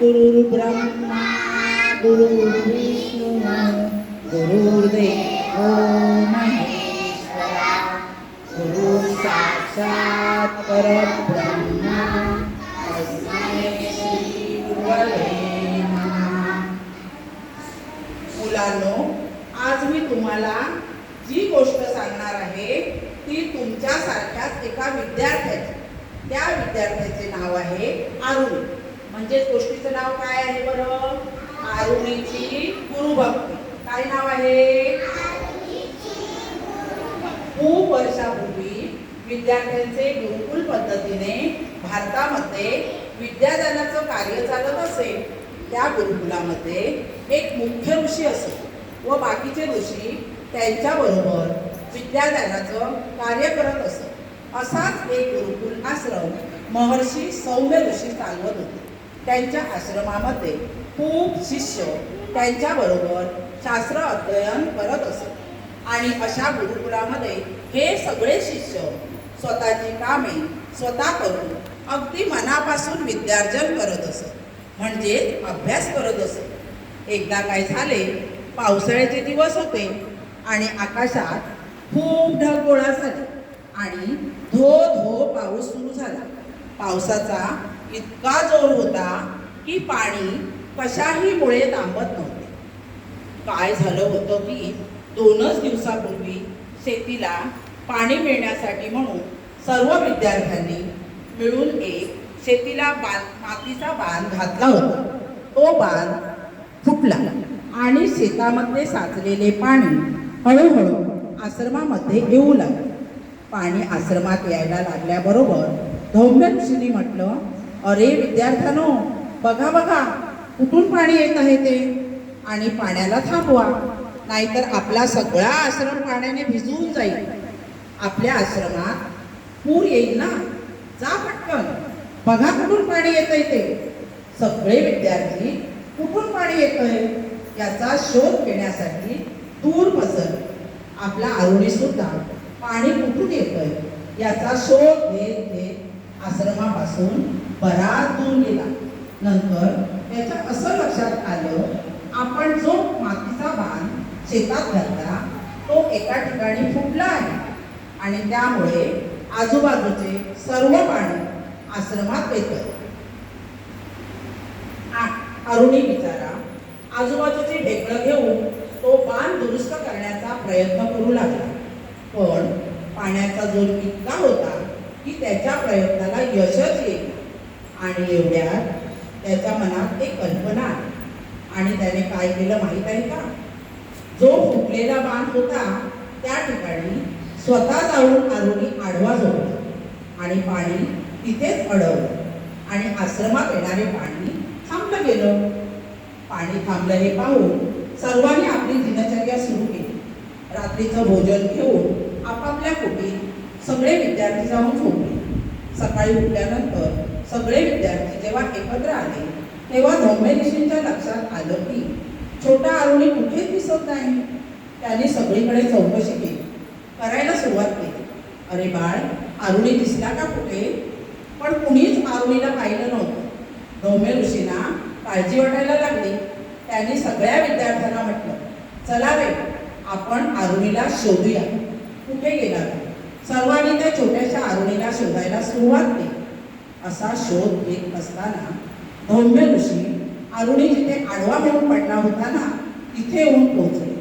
गुरुर्ब्रह्मा गुरुर्विष्णू गुरुर्देव महेश्वरा गुरु साक्षात परब्रह्मा मुलांनो आज मी तुम्हाला जी गोष्ट सांगणार आहे ती तुमच्यासारख्याच एका विद्यार्थ्याची त्या विद्यार्थ्याचे नाव आहे आरुणी म्हणजेच गोष्टीचं नाव काय आहे बरं? आरुणीची गुरुभक्ती. काय नाव आहे? खूप वर्षापूर्वी विद्यार्थ्यांचे गुरुकुल पद्धतीने भारतामध्ये विद्यादानाचं कार्य चालत असेल त्या गुरुकुलामध्ये एक मुख्य ऋषी असत व बाकीचे ऋषी त्यांच्याबरोबर विद्यादानाचं कार्य करत असत. असाच एक गुरुकुल आश्रम महर्षी सौम्य ऋषी चालवत होते. त्यांच्या आश्रमामध्ये खूप शिष्य त्यांच्याबरोबर शास्त्र अध्ययन करत असत. आणि अशा गुरुकुलामध्ये हे सगळे शिष्य स्वतःची कामे स्वतः करून अगदी मनापासून विद्यार्जन करत असत. म्हणजे अभ्यास करत असत. एकदा काय झाले पावसाळ्याचे दिवस होते आणि आकाशात खूप ढग गोळा झाले आणि धो धो पाऊस सुरू झाला. पावसाचा इतका जोर होता की पाणी कशाही मुळे थांबत नव्हते. काय झालं होतं की दोनच दिवसापूर्वी शेतीला पाणी मिळण्यासाठी म्हणून सर्व विद्यार्थ्यांनी मिळून एक शेतीला बांध मातीचा बांध घातला होता. तो बांध फुटला आणि शेतामध्ये साचलेले पाणी हळूहळू आश्रमामध्ये येऊ लागले. पाणी आश्रमात यायला लागल्याबरोबर धौम्य म्हटलं अरे विद्यार्थ्यानो बघा बघा कुठून पाणी येत आहे ते? आणि पाण्याला थांबवा नाहीतर आपला सगळा आश्रम पाण्याने भिजवून जाईल. आपल्या आश्रमात पूर येईल ना? जा पटकन. बघा कुठून पाणी येत आहे ते. सगळे विद्यार्थी कुठून पाणी येत आहे याचा शोध घेण्यासाठी दूर पसर आपला आरुणी सुद्धा पाणी कुठून येतंय? याचा शोध घेत घेत आश्रमापासून बराच दूर गेला. नंतर त्याच्या असं लक्षात आलं आपण जो मातीचा बाण शेतात घातला तो एका ठिकाणी फुटला आहे. आणि त्यामुळे आजूबाजूचे सर्व पाणी आश्रमात येतं अरुणी बिचारा आजूबाजूची ढेकळं घेऊन तो बाण दुरुस्त करण्याचा प्रयत्न करू लागला. पण पाण्याचा जोर इतका होता की त्याच्या प्रयत्नाला यशच येईल आणि एवढ्यात त्याच्या मनात एक कल्पना आली आणि त्याने काय केलं माहीत आहे का? जो फुटलेला बांध होता त्या ठिकाणी स्वतः जाऊन आरोनी आडवा जोडला आणि पाणी तिथेच अडवलं. आणि आश्रमात येणारे पाणी थांबलं गेलं. पाणी थांबलं हे पाहून सर्वांनी आपली दिनचर्या सुरू केली. रात्रीचं भोजन घेऊन आपापल्या कुटीत सगळे विद्यार्थी जाऊन झोपले. सकाळी उठल्यानंतर सगळे विद्यार्थी जेव्हा एकत्र आले तेव्हा धौम्य ऋषींच्या लक्षात आलं की छोटा अरुणी कुठेच दिसत नाही? त्याने सगळीकडे चौकशी केली. करायला सुरुवात केली. अरे बाळ आरुणी दिसला का कुठे? पण कुणीच आरुणीला पाहिलं नव्हतं. धौम्य ऋषींना काळजी वाटायला लागली. त्यांनी सगळ्या विद्यार्थ्यांना म्हटलं चला रे आपण आरुणीला शोधूया. कुठे गेला सर्वांनी त्या छोट्याशा आरुणीला शोधायला सुरुवात केली. असा शोध घेत असताना धौम्य ऋषी अरुणी जिथे आडवा घेऊन पडला होता ना तिथे येऊन पोहोचले.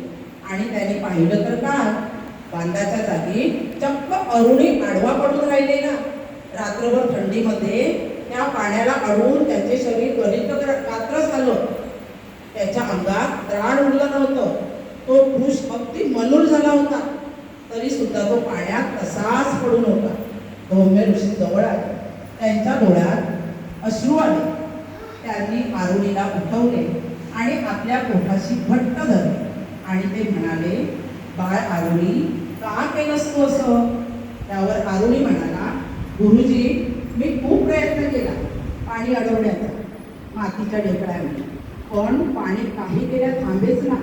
आणि त्याने पाहिलं तर काय? बांधाच्या जागी चक्क अरुणी आडवा पडून राहिले ना रात्रभर थंडीमध्ये त्या पाण्याला अडवून त्याचे शरीर गणित कात्र झालं. त्याच्या अंगात त्राण उरलं नव्हतं. तो पुरुष अगदी मलूर झाला होता. तरी सुद्धा तो पाण्यात तसाच पडून होता. धौम्य ऋषी जवळ आले. त्यांच्या डोळ्यात अश्रू आले. त्यांनी आरुणीला उठवले आणि आपल्या पोटाशी घट्ट धरले. आणि ते म्हणाले बाळ आरुणी का केलंस तू असं? त्यावर आरुणी म्हणाला गुरुजी मी खूप प्रयत्न केला पाणी अडवण्याचा. मातीच्या ढेकळ्यामध्ये पण पाणी काही केल्या थांबेच ना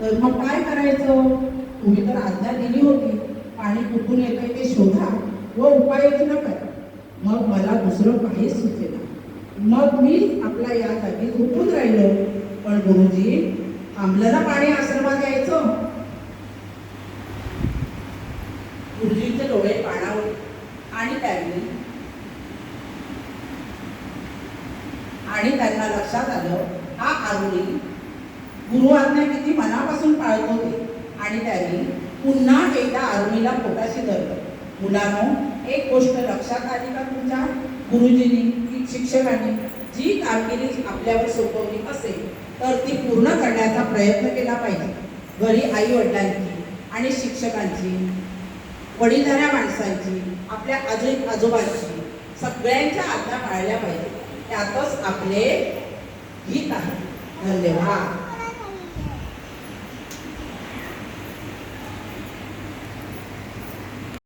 तर मग काय करायचं? तुम्ही तर आज्ञा दिली होती. पाणी कुठून येतंय ते शोधा. व उपाययोजना करा. मग मला दुसरं काहीच सुचेना. मग मी आपला या जागी पण गुरुजी थांबलं पाणी आश्रमात यायचं. गुरुजींचे डोळे पाणावले आणि त्यांनी आणि त्यांना लक्षात आलं हा आरुणी गुरु आज्ञा किती मनापासून पाळत होते. आणि त्यांनी पुन्हा एकदा आरुणीला पोटाशी धरलं. मुलानो एक गोष्ट लक्षात आली का तुमच्या गुरुजींनी शिक्षकांनी जी कामगिरी आपल्यावर सोपवली असेल तर ती पूर्ण करण्याचा प्रयत्न केला पाहिजे. घरी आई वडिलांची आणि शिक्षकांची वडीलधाऱ्या माणसांची आपल्या आजी आजोबांची सगळ्यांच्या आज्ञा पाळल्या पाहिजे. त्यातच आपले गीत आहे. धन्यवाद.